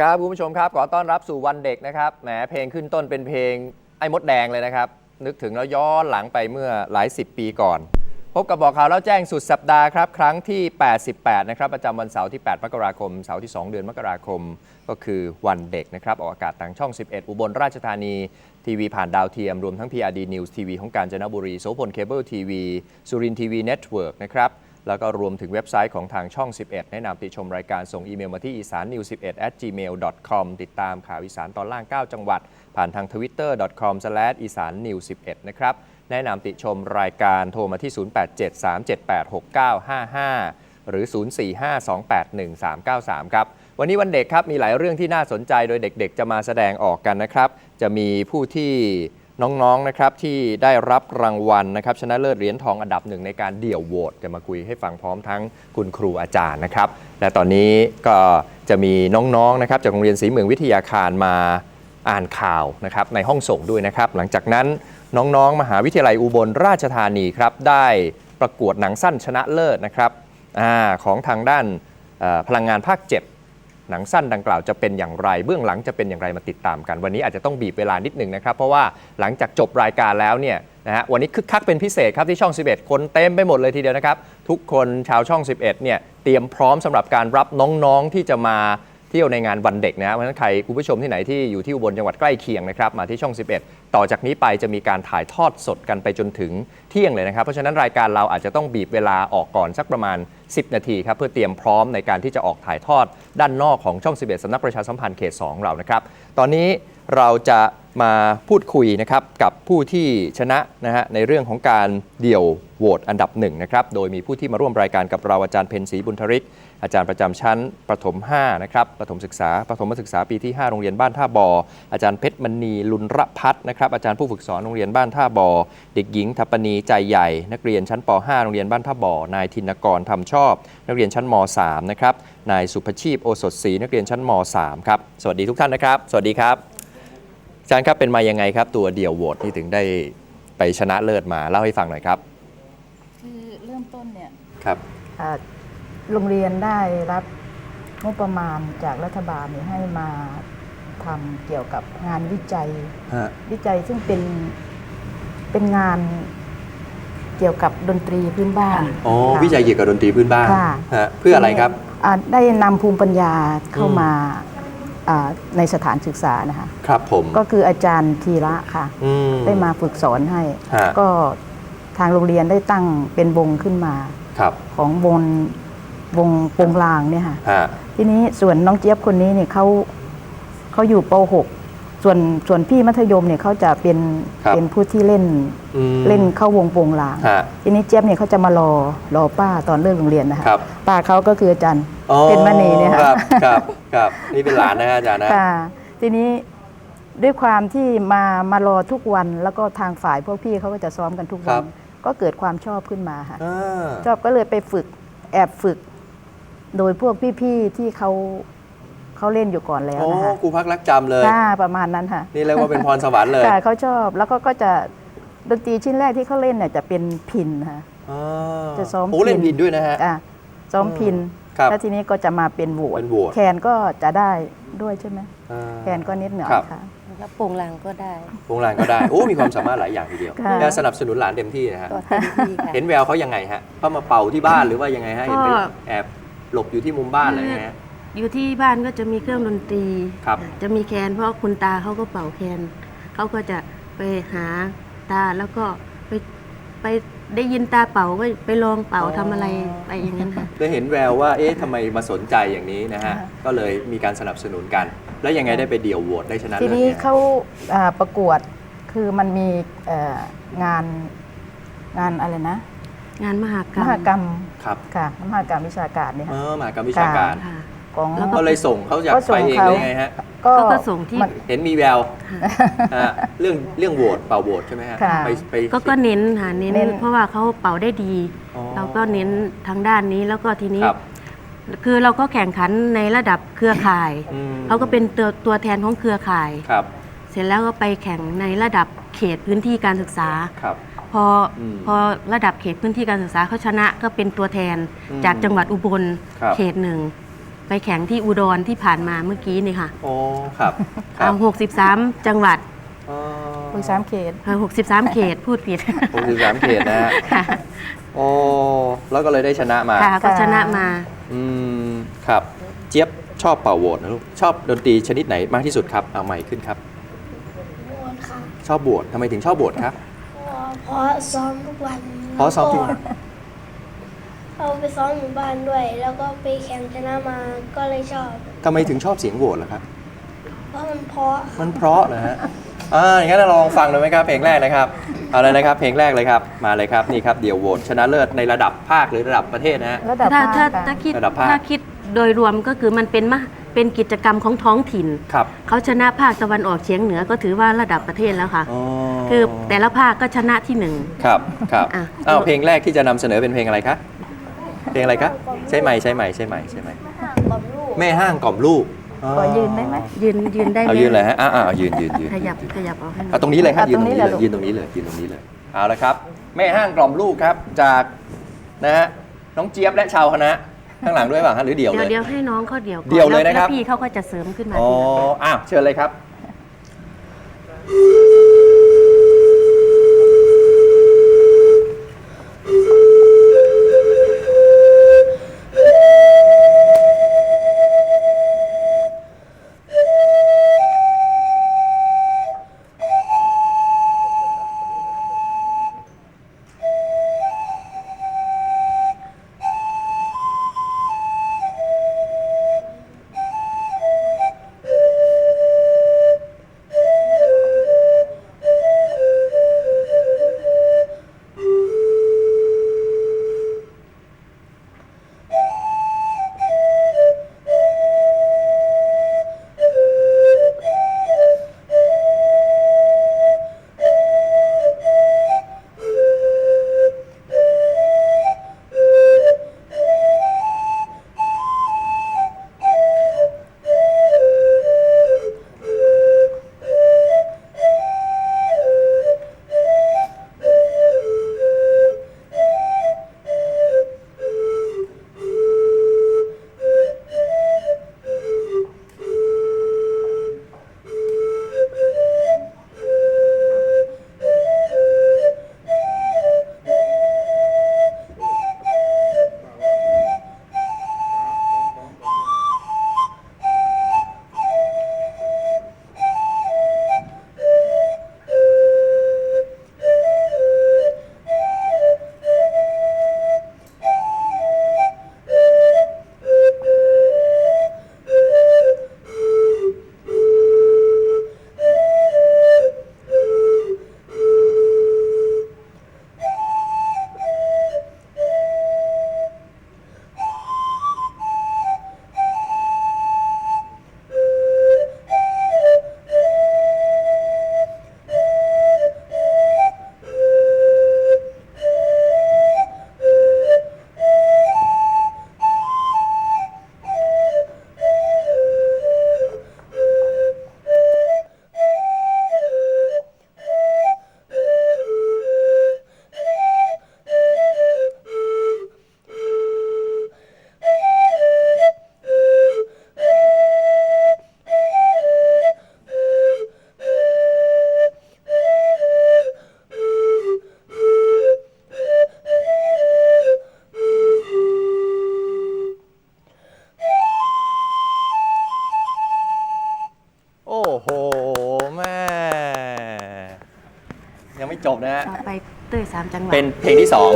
ครับคุณผู้ชมครับ ขอต้อนรับสู่วันเด็กนะครับแหมเพลงขึ้นต้นเป็นเพลงไอ้มดแดงเลยนะครับ นึกถึงแล้วย้อนหลังไปเมื่อหลายสิบปีก่อน พบกับบอกข่าวแล้วแจ้งสุดสัปดาห์ครับครั้งที่ 88 นะครับ ประจำวันเสาร์ที่ 8 มกราคม เสาร์ที่ 2 เดือนมกราคม ก็คือวันเด็กนะครับ ออกอากาศทางช่อง 11 อุบลราชธานี ทีวีผ่านดาวเทียม รวมทั้ง PRD News TV ของกาญจนบุรีโสพลเคเบิลทีวีสุรินทีวีเน็ตเวิร์กนะครับ แล้วก็รวมถึงเว็บไซต์ของทางช่อง 11 แนะนำติชมรายการส่งอีเมลมาที่อีสาน news 11 at gmail com ติดตามข่าวอีสานตอนล่าง 9 จังหวัด ผ่านทาง twitter com slash อีสาน news 11นะครับ แนะนำติชมรายการโทรมาที่ 0873786955 หรือ 045281393ครับ วันนี้วันเด็กครับ มีหลายเรื่องที่น่าสนใจโดยเด็กๆ จะมาแสดงออกกันนะครับ จะมีผู้ที่ น้องๆนะครับที่ได้รับรางวัลนะครับชนะเลิศเหรียญทองอันดับหนึ่งในการเดี่ยวโหวตจะมาคุยให้ฟังพร้อมทั้งคุณครูอาจารย์นะครับ และตอนนี้ก็จะมีน้องๆนะครับจากโรงเรียนศรีเมืองวิทยาคารมาอ่านข่าวนะครับในห้องส่งด้วยนะครับ หลังจากนั้นน้องๆ มหาวิทยาลัยอุบลราชธานีครับได้ประกวดหนังสั้นชนะเลิศนะครับอของทางด้านพลังงานภาค 7 หนังสั้นดังกล่าวจะเป็นอย่างไร เบื้องหลังจะเป็นอย่างไรมาติดตามกัน วันนี้อาจจะต้องบีบเวลานิดหนึ่งนะครับ เพราะว่าหลังจากจบรายการแล้วเนี่ยนะฮะวันนี้คึกคักเป็นพิเศษครับที่ช่อง 11 คนเต็มไปหมดเลยทีเดียวนะครับ ทุกคนชาวช่อง 11เนี่ยเตรียมพร้อมสำหรับการรับน้องๆที่จะมา เที่ยวในงานวันเด็กนะเพราะฉะนั้นใครคุณผู้ชมที่ไหนที่อยู่ที่อุบลจังหวัดใกล้เคียงนะครับมาที่ช่อง 11 ต่อจากนี้ไปจะมีการถ่ายทอดสดกันไปจนถึงเที่ยงเลยนะครับ เพราะฉะนั้นรายการเราอาจจะต้องบีบเวลาออกก่อนสักประมาณ 10 นาทีครับเพื่อเตรียมพร้อมในการที่จะออกถ่ายทอดด้านนอกของช่อง 11สำนักประชาสัมพันธ์เขต 2 เรานะครับ ตอนนี้เราจะมาพูดคุยนะครับกับผู้ที่ชนะนะฮะในเรื่องของการเดี่ยวโหวตอันดับหนึ่งนะครับโดยมีผู้ที่มาร่วมรายการกับเราอาจารย์เพนศรีบุญทริก อาจารย์ประจำชั้นประถม5นะครับประถมศึกษาประถมศึกษาปีที่ 5 โรงเรียนบ้านท่าบอ อาจารย์เพชรมณีลุนระพัฒน์นะครับอาจารย์ผู้ฝึกสอนโรงเรียนบ้านท่าบอ เด็กหญิงทัปปณีใจใหญ่ นักเรียนชั้นป .5 โรงเรียนบ้านท่าบอนายธินกรทำชอบ นักเรียนชั้นม .3 นะครับนายสุภชีพโอสถศรีนักเรียนชั้นม .3 ครับสวัสดีทุกท่านนะครับสวัสดีครับอาจารย์ครับเป็นมายังไงครับ ตัวเดี่ยวโหวตที่ถึงได้ไปชนะเลิศมาเล่าให้ฟังหน่อยครับ คือเริ่มต้นเนี่ยครับอ่า โรงเรียนได้รับงบประมาณจากรัฐบาลเนี่ยให้มาทำเกี่ยวกับงานวิจัย ฮะ วิจัยซึ่งเป็นเป็นงานเกี่ยวกับดนตรีพื้นบ้านอ๋อ ค่ะ วิจัยเกี่ยวกับดนตรีพื้นบ้านค่ะ ฮะเพื่ออะไรครับ อ่าได้นำภูมิปัญญาเข้าอืมมาอ่าในสถานศึกษานะคะ ครับผมก็คืออาจารย์ธีระค่ะ อืได้มาฝึกสอนให้ ฮะ ก็ทางโรงเรียนได้ตั้งเป็นวงขึ้นมา ครับ ของวง วงโปงลางเนี่ยค่ะ ฮะทีนี้ส่วนน้องเจี๊ยบคนนี้เนี่ยเขาเขาอยู่ป .6 ส่วนส่วนพี่มัธยมเนี่ยเขาจะเป็นครับ เป็นผู้ที่เล่นอืมเล่นเข้าวงโปงลาง ฮะ ทีนี้เจี๊ยบเนี่ยเขาจะมารอรอป้าตอนเลิกโรงเรียนนะคะครับ ป้าเขาก็คืออาจารย์อ๋อเป็นมณีเนี่ยค่ะครับครับครับนี่เป็นหลานนะฮะอาจารย์นะ ค่ะทีนี้ด้วยความที่มามารอทุกวันแล้วก็ทางฝ่ายพวกพี่เขาก็จะซ้อมกันทุกควัรันบก็เกิดความชอบขึ้นมาค่ะ อ่า ชอบก็เลยไปฝึกแอบฝึก โดยพวกพี่ๆที่เขาเขาเล่นอยู่ก่อนแล้วโอ้นะคะครูพักรักจำเลย ค่ะประมาณนั้นค่ะนี่เรียกว่าเป็นพรสวรรค์เลยค่ะเขาชอบแล้วก็ก็จะดนตรีชิ้นแรกที่เขาเล่นเนี่ยจะเป็นพินค่ะ อ่าจะซ้อมโอ้เล่นพิณพินด้วยนะฮะ อะซ้อมพินครับแล้วทีนี้ก็จะมาเป็นโหวตเป็นโหวต แคนก็จะได้ด้วยใช่ไหมอ่า แคนก็นิดหน่อยครับ ค่ะ แล้วโปรงลางก็ได้ วงลานก็ได้โอ้มีความสามารถหลายอย่างทีเดียวค่ะ แล้วสนับสนุนหลานเต็มที่นะฮะ ก็เต็มที่ค่ะ เห็นแววเขายังไงฮะเขามาเป่าที่บ้านหรือว่ายังไงฮะเห็นไปก็ แอบ หลบอยู่ที่มุมบ้านอะไรอย่างเงี้ยฮะอยู่ที่บ้านก็จะมีเครื่องดนตรี ครับ จะมีแคนเพราะคุณตาเขาก็เป่าแคนเขาก็จะไปหาตาแล้วก็ไปไปได้ยินตาเป่าก็ไปลองเป่าอ๋อทำอะไรไปอย่างนั้นค่ะได้เห็นแววว่าเอ๊ะทำไมมาสนใจอย่างนี้นะฮะค่ะก็เลยมีการสนับสนุนกัน แล้วยังไงได้ไปเดี่ยวโหวตได้ชนะทีเลิศนี้เนี่ย เขาอ่าประกวดคือมันมีเอ่องานงานอะไรนะ งานมหากรมรมหกรรมครับค่ะมหกรรมวิชาการเนี่ยเอค่ะอมหากรรมวิชาการค่ะ ของ แล้ว ก็เลยส่งเขาอยากก็ส่ไปงเองเขาเลยไงฮะก็ ก็ก็ส่งที่ มัน เห็นมีแววฮะเรื่องเรื่องโหวตเป่าโหวตใช่ไหมฮะค่ะ ไปไป ก็ก็เน้นค่ะเน้น เน้น เพราะว่าเขาเป่าได้ดี อ๋อเราก็เน้นทางด้านนี้แล้วก็ทีนี้ ครับคือเราก็แข่งขันในระดับเครือข่ายอืมเขาก็เป็นตัวตัวแทนของเครือข่าย ครับเสร็จแล้วก็ไปแข่งในระดับเขตพื้นที่การศึกษา ครับพ ออมพอระดับเขตพื้นที่การศึกษาเขาชนะก็เป็นตัวแทนอืมจากจังหวัดอุบลครับ เขตหนึ่งไปแข่งที่อุดรที่ผ่านมาเมื่อกี้นี่ค่ะโอ้ครับครัเอาบ63 จังหวัดคุยสามเขต เออ63 เขตพูดผิดหกสิบสามเขตนะฮะค่ะโอ้แล้วก็เลยได้ชนะมา ค่ะก็ชนะมา อืมครับ เจี๊ยบชอบเป่าโหวตนะลูกชอบดนตรีชนิดไหนมากที่สุดครับเอาใหม่ขึ้นครับโหวตค่ะชอบโหวตทำไมถึงชอบโหวตครับ เพราะเพราะซ้อมทุกวันเพราะซ้อมทุกวัน เราไปซ้อมหมู่บ้านด้วย แล้วก็ไปแข่งชนะมาก็เลยชอบทำไมถึงชอบเสียงโหวตล่ะครับ เพราะมันเพราะมันเพราะนะฮะอ่าอย่างนั้นเราลองฟังดูไหมครับเพลงแรกนะครับเอาเลยนะครับเพลงแรกเลยครับมาเลยครับนี่ครับเดี่ยวโหวตชนะเลิศในระดับภาคหรือระดับประเทศนะฮะ ระดับถ้าภาคถ้าค่ะถ้าคิดระดับภาค ถ้าคิดโดยรวมก็คือมันเป็นมะเป็นกิจกรรมของท้องถิ่น ครับเขาชนะภาคตะวันออกเฉียงเหนือก็ถือว่าระดับประเทศแล้วค่ะ อ๋อ คือแต่ละภาคก็ชนะที่หนึ่ง ครับครับอะ อ้าวเพลงแรกที่จะนำเสนอเป็นเพลงอะไรคะ เพลงอะไรคะใช่ไหมใช่ไหมใช่ไหมใช่ไหมห่างกับลูกแม่ห้างกล่อมลูกขอยืนได้ไหม ยืนยืนได้ไหมเอายืนเลยฮะอ่าอ่ายืนยืนยืนขยับขยับเอาให้หน่เอาอยตรงนี้เลยครับเอายืนตตรรงงนี้นี้แหเลละยยืนตรงนี้เลยยืนตรงนี้เลยเอาละครับ แม่ห้างกล่อมลูกครับจากนะฮะน้องเจี๊ยบและชาวคณะข้างหลังด้วยเปล่าฮะหรือเดี่ยวเดี๋เลยวย เดี๋ยวให้น้องเขาเดี่ยวก่อนเดี่ยวเลยนะครับแวพี่เขาก็จะเสริมขึ้นมาอ๋อทีหลัง อ้าวเชิญเลยครับ จบนะฮะ ต่อไปเต้ยสามจังหวัดเป็นเพลงที่สอง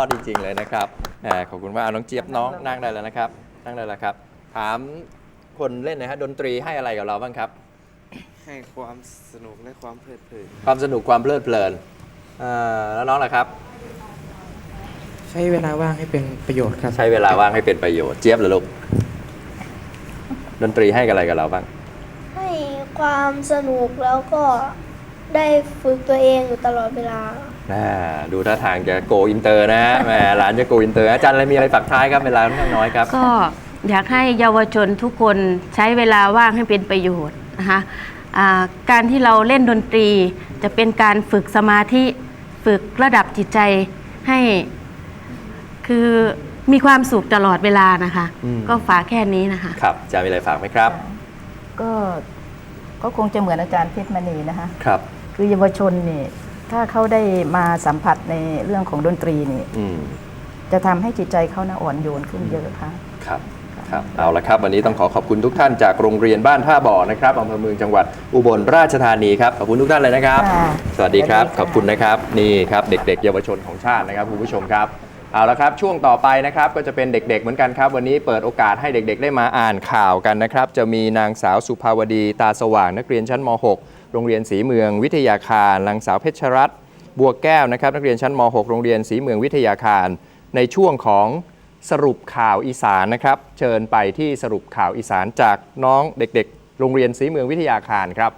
อดจริง ๆ เลยนะครับแหมขอบคุณมากเอาน้องเจี๊ยบน้องนั่งได้แล้วนะครับ นั่งได้แล้วครับ ถามคนเล่นนะฮะดนตรีให้อะไรกับเราบ้างครับ ให้ความสนุกและความเพลิดเพลินความสนุกความเพลิดเพลินเอ่อแล้วน้องล่ะครับ ใช้เวลาว่างให้เป็นประโยชน์ครับ ใช้เวลาว่างให้เป็นประโยชน์เจี๊ยบเหรอลูกดนตรีให้กับอะไรกับเราบ้าง ให้ความสนุกแล้วก็ ได้ฝึกตัวเองอยู่ตลอดเวลา อ่าดูท่าทางจะโกอินเตอร์นะฮะแหมหลานจะโกอินเตอร์อาจารย์อะไรมีอะไรฝากท้ายครับเวลาค่อนข้างน้อยครับ ก็อยากให้เยาวชนทุกคนใช้เวลาว่างให้เป็นประโยชน์นะคะอ่าการที่เราเล่นดนตรีจะเป็นการฝึกสมาธิฝึกระดับจิตใจให้ คือมีความสุขตลอดเวลานะคะ อืม ก็ฝากแค่นี้นะคะ ครับอาจารย์มีอะไรฝากไหมครับก็ก็คงจะเหมือนอาจารย์เพชรมณีนะคะ ครับ คือเยาวชนนี่ถ้าเขาได้มาสัมผัสในเรื่องของดนตรีนี่อืมจะทำให้จิตใจเขานะอ่อนโยนขึ้นเยอะค่ะ ครับครับเอาละครับ วันนี้ต้องขอขอบคุณทุกท่านจากโรงเรียนบ้านท่าบ่อนะครับอำเภอเมืองจังหวัดอุบลราชธานีครับขอบคุณทุกท่านเลยนะครับ ค่ะสวัสดีครับสวัสดีค่ะ ขอบคุณนะครับนี่ครับเด็ก ๆ เยาวชนของชาตินะครับคุณผู้ชมครับเอาละครับช่วงต่อไปนะครับก็จะเป็นเด็ก ๆ เหมือนกันครับ วันนี้เปิดโอกาสให้เด็ก ๆ ได้มาอ่านข่าวกันนะครับ จะมีนางสาวสุภาวดีตาสว่างนักเรียนชั้นม .6 โรงเรียนศรีเมืองวิทยาคารนางสาวเพชรรัตน์บัวแก้วนะครับนักเรียนชั้นม .6 โรงเรียนศรีเมืองวิทยาคาร ในช่วงของสรุปข่าวอีสานนะครับ เชิญไปที่สรุปข่าวอีสานจากน้องเด็ก ๆ โรงเรียนศรีเมืองวิทยาคารครับ